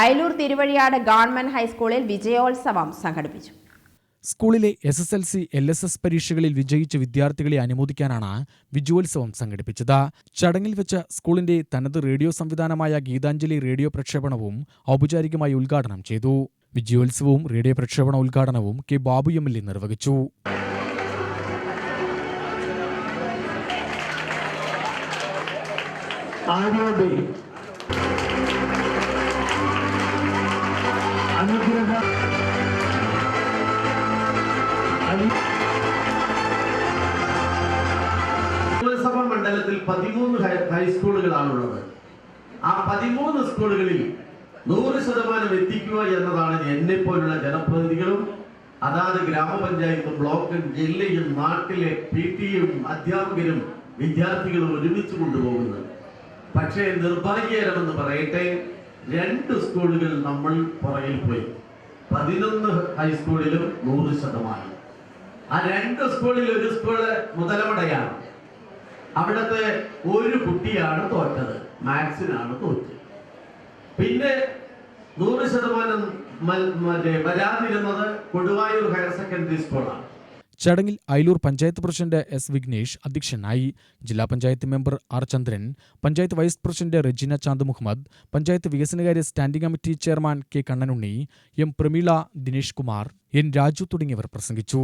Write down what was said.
Ayalur Thiruvazhiyad government ഹൈസ്കൂളിൽ വിജയോത്സവം സംഘടിപ്പിച്ചു. സ്കൂളിലെ S S L C L S S പരീക്ഷകളിൽ വിജയിച്ച വിദ്യാർത്ഥികളെ അനുമോദിക്കാനാണ് വിജയോത്സവം സംഘടിപ്പിച്ചത്. ചടങ്ങിൽ വെച്ച് സ്കൂളിന്റെ തനത് റേഡിയോ സംവിധാനമായ ഗീതാഞ്ജലി റേഡിയോ പ്രക്ഷേപണവും ഔപചാരികമായി ഉദ്ഘാടനം ചെയ്തു. വിജയോത്സവവും റേഡിയോ പ്രക്ഷേപണ ഉദ്ഘാടനവും K Babu M L A നിർവഹിച്ചു. അനുഗ്രഹ. അനു നിയമസഭാ മണ്ഡലത്തിൽ പതിമൂന്ന് ഹൈസ്കൂളുകളാണുള്ളത്. ആ പതിമൂന്ന് സ്കൂളുകളിൽ നൂറ് ശതമാനം എത്തിക്കുക എന്നതാണ് എന്നെ പോലുള്ള ജനപ്രതിനിധികളും അതാത് ഗ്രാമപഞ്ചായത്തും ബ്ലോക്കും ജില്ലയും നാട്ടിലെ പി ടിയും അധ്യാപകരും വിദ്യാർത്ഥികളും ഒരുമിച്ച് കൊണ്ടുപോകുന്നത്. പക്ഷേ നിർഭാഗ്യകരമെന്ന് പറയട്ടെ രണ്ട് സ്കൂളുകൾ നമ്മൾ പുറകിൽ പോയി. പതിനൊന്ന് ഹൈസ്കൂളിലും നൂറ് ശതമാനം. ആ രണ്ട് സ്കൂളിൽ ഒരു സ്കൂൾ മുതലമടയാണ്. അവിടുത്തെ ഒരു കുട്ടിയാണ് തോറ്റത്. മാത്സിനാണ് തോറ്റത്. പിന്നെ നൂറ് ശതമാനം മറ്റേ വരാതിരുന്നത് കൊടുവായൂർ ഹയർ സെക്കൻഡറി സ്കൂളാണ്. ചടങ്ങിൽ അയലൂർ പഞ്ചായത്ത് പ്രസിഡന്റ് എസ് വിഘ്നേഷ് അധ്യക്ഷനായി ജില്ലാ panchayat member R Chandran panchayat vice president Regina Chand Muhammad panchayat വികസനകാര്യ standing committee chairman K Kannanunni M Prameela Dinesh Kumar N Raju തുടങ്ങിയവർ പ്രസംഗിച്ചു.